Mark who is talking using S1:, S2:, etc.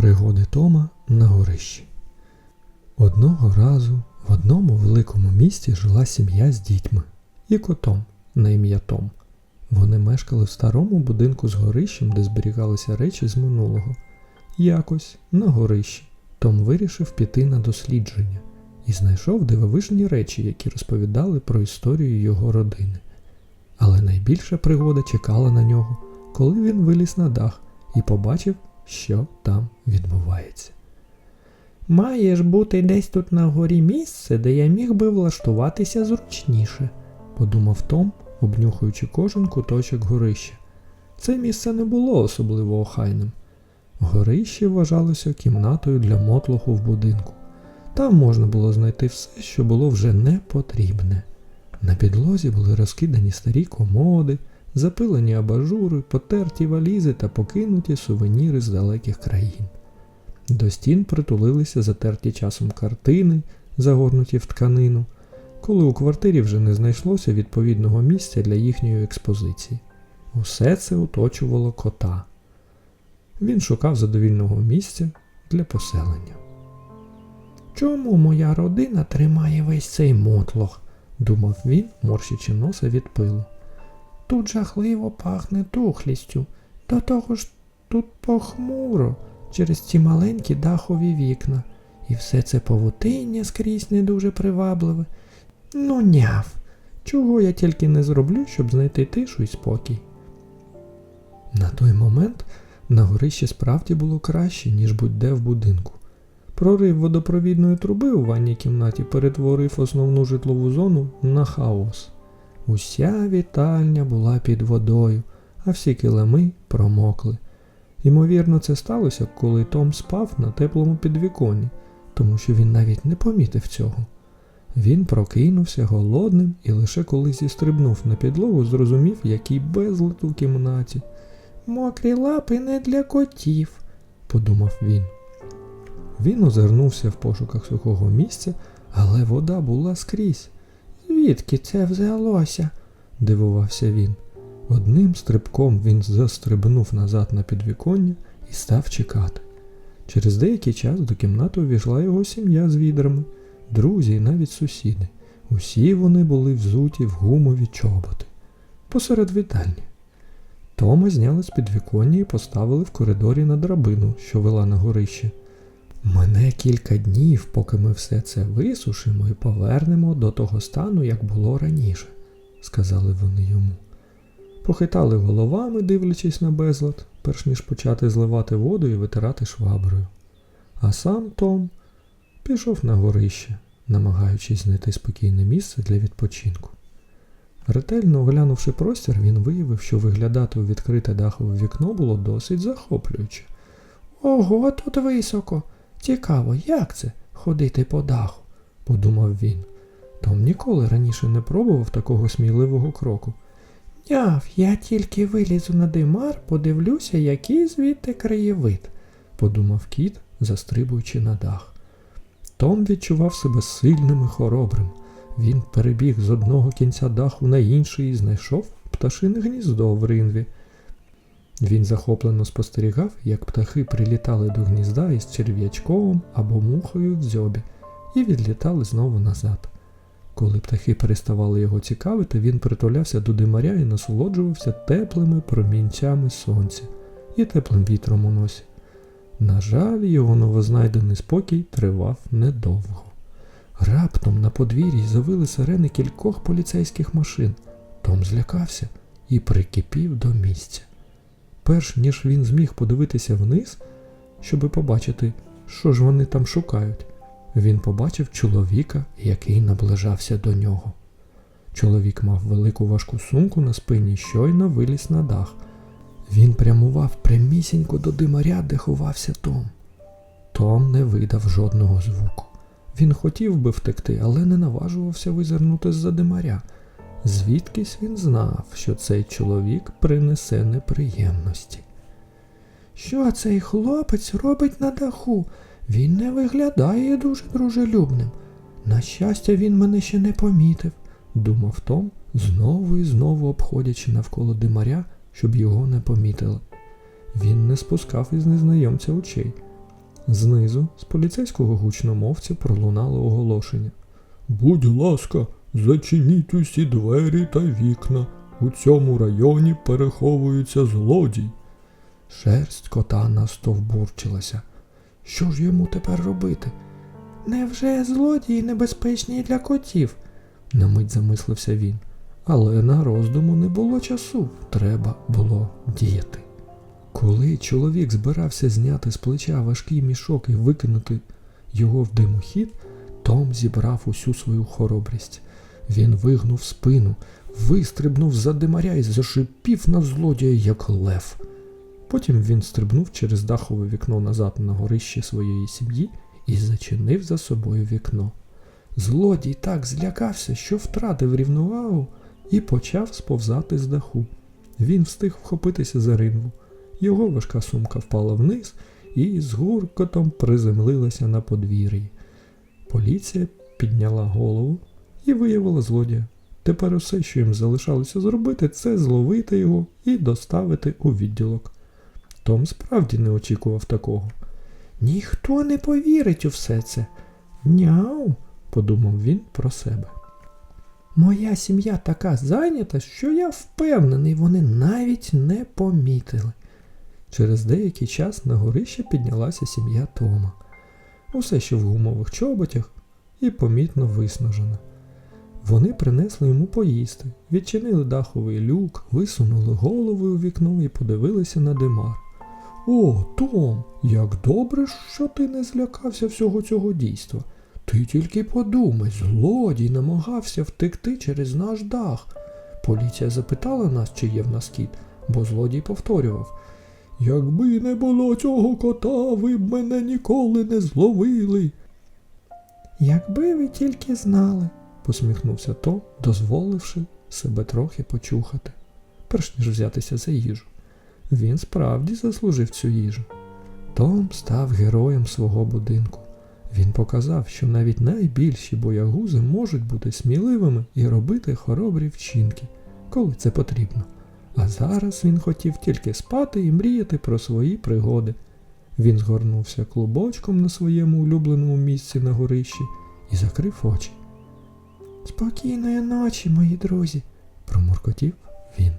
S1: Пригоди Тома на горищі. Одного разу в одному великому місті жила сім'я з дітьми і котом на ім'я Том. Вони мешкали в старому будинку з горищем, де зберігалися речі з минулого. Якось на горищі Том вирішив піти на дослідження і знайшов дивовижні речі, які розповідали про історію його родини. Але найбільша пригода чекала на нього, коли він виліз на дах і побачив, що там відбувається.
S2: Має ж бути десь тут на горі місце, де я міг би влаштуватися зручніше.
S1: подумав Том, обнюхуючи кожен куточок горища. Це місце не було особливо охайним. Горище вважалося кімнатою для мотлоху в будинку. Там можна було знайти все, що було вже не потрібне. На підлозі були розкидані старі комоди, запилені абажури, потерті валізи та покинуті сувеніри з далеких країн. До стін притулилися затерті часом картини, загорнуті в тканину, коли у квартирі вже не знайшлося відповідного місця для їхньої експозиції. Усе це оточувало кота. Він шукав задовільного місця для поселення.
S2: Чому моя родина тримає весь цей мотлох?
S1: думав він, морщачи носа від пилу.
S2: Тут жахливо пахне тухлістю. До того ж тут похмуро через ці маленькі дахові вікна. І все це павутиння скрізь не дуже привабливе. Ну, няв, чого я тільки не зроблю, щоб знайти тишу і спокій.
S1: На той момент на горищі справді було краще, ніж будь-де в будинку. Прорив водопровідної труби у ванній кімнаті перетворив основну житлову зону на хаос. Уся вітальня була під водою, а всі килими промокли. Ймовірно, це сталося, коли Том спав на теплому підвіконні, тому що він навіть не помітив цього. Він прокинувся голодним і лише коли зістрибнув на підлогу, зрозумів, який безлад у кімнаті.
S2: Мокрі лапи не для котів,
S1: подумав він. Він озирнувся в пошуках сухого місця, але вода була скрізь.
S2: Звідки це взялося?
S1: дивувався він. Одним стрибком він застрибнув назад на підвіконня і став чекати. Через деякий час до кімнати увійшла його сім'я з відрами, друзі і навіть сусіди. Усі вони були взуті в гумові чоботи. Посеред вітальні. Тома зняли з підвіконня і поставили в коридорі на драбину, що вела на горище. Мене кілька днів, поки ми все це висушимо і повернемо до того стану, як було раніше, сказали вони йому. Похитали головами, дивлячись на безлад, перш ніж почати зливати воду і витирати шваброю. А сам Том пішов на горище, намагаючись знайти спокійне місце для відпочинку. Ретельно оглянувши простір, він виявив, що виглядати у відкрите дахове вікно було досить захоплююче.
S2: Ого, тут високо. Цікаво, як це ходити по даху,
S1: подумав він. Том ніколи раніше не пробував такого сміливого кроку.
S2: Няв, я тільки вилізу на димар, подивлюся, який звідти краєвид,
S1: подумав кіт, застрибуючи на дах. Том відчував себе сильним і хоробрим. Він перебіг з одного кінця даху на інший і знайшов пташине гніздо в ринві. Він захоплено спостерігав, як птахи прилітали до гнізда із черв'ячковим або мухою в дзьобі і відлітали знову назад. Коли птахи переставали його цікавити, він притулявся до димаря і насолоджувався теплими промінцями сонця і теплим вітром у носі. На жаль, його новознайдений спокій тривав недовго. Раптом на подвір'ї завили сирени кількох поліцейських машин. Том злякався і прикипів до місця. Перш ніж він зміг подивитися вниз, щоби побачити, що ж вони там шукають, він побачив чоловіка, який наближався до нього. Чоловік мав велику важку сумку на спині, щойно виліз на дах. Він прямував прямісінько до димаря, де ховався Том. Том не видав жодного звуку. Він хотів би втекти, але не наважувався визирнути з-за димаря. Звідкись він знав, що цей чоловік принесе неприємності.
S2: Що цей хлопець робить на даху? Він не виглядає дуже дружелюбним. На щастя, він мене ще не помітив,
S1: думав Том, знову і знову обходячи навколо димаря, щоб його не помітили. Він не спускав із незнайомця очей, Знизу з поліцейського гучномовця пролунало оголошення. Будь ласка, зачиніть усі двері та вікна. У цьому районі переховується злодій. Шерсть кота настовбурчилася. Що ж йому тепер робити?
S2: Невже злодії небезпечні для котів?
S1: На мить замислився він. Але на роздуму не було часу, треба було діяти. Коли чоловік збирався зняти з плеча важкий мішок і викинути його в димохід, Том зібрав усю свою хоробрість. Він вигнув спину, вистрибнув за димаря і зашипів на злодія, як лев. Потім він стрибнув через дахове вікно назад на горище своєї сім'ї і зачинив за собою вікно. Злодій так злякався, що втратив рівновагу і почав сповзати з даху. Він встиг вхопитися за ринву. Його важка сумка впала вниз і з гуркотом приземлилася на подвір'ї. Поліція підняла голову і виявила злодія. Тепер усе, що їм залишалося зробити, це зловити його і доставити у відділок. Том справді не очікував такого.
S2: Ніхто не повірить у все це.
S1: Няу, подумав він про себе.
S2: Моя сім'я така зайнята, що я впевнений, вони навіть не помітили.
S1: Через деякий час на горище піднялася сім'я Тома. Усе ще в гумових чоботях і помітно виснажена. Вони принесли йому поїсти, відчинили даховий люк, висунули голови у вікно і подивилися на димар. О, Том, як добре, що ти не злякався всього цього дійства. Ти тільки подумай, злодій намагався втекти через наш дах. Поліція запитала нас, чи є в нас кіт, бо злодій повторював. Якби не було цього кота, ви б мене ніколи не зловили.
S2: Якби ви тільки знали.
S1: Посміхнувся Том, дозволивши себе трохи почухати, перш ніж взятися за їжу. Він справді заслужив цю їжу. Том став героєм свого будинку. Він показав, що навіть найбільші боягузи можуть бути сміливими і робити хоробрі вчинки, коли це потрібно. А зараз він хотів тільки спати і мріяти про свої пригоди. Він згорнувся клубочком на своєму улюбленому місці на горищі і закрив очі.
S2: Спокійної ночі, мої друзі.
S1: Промуркотів він.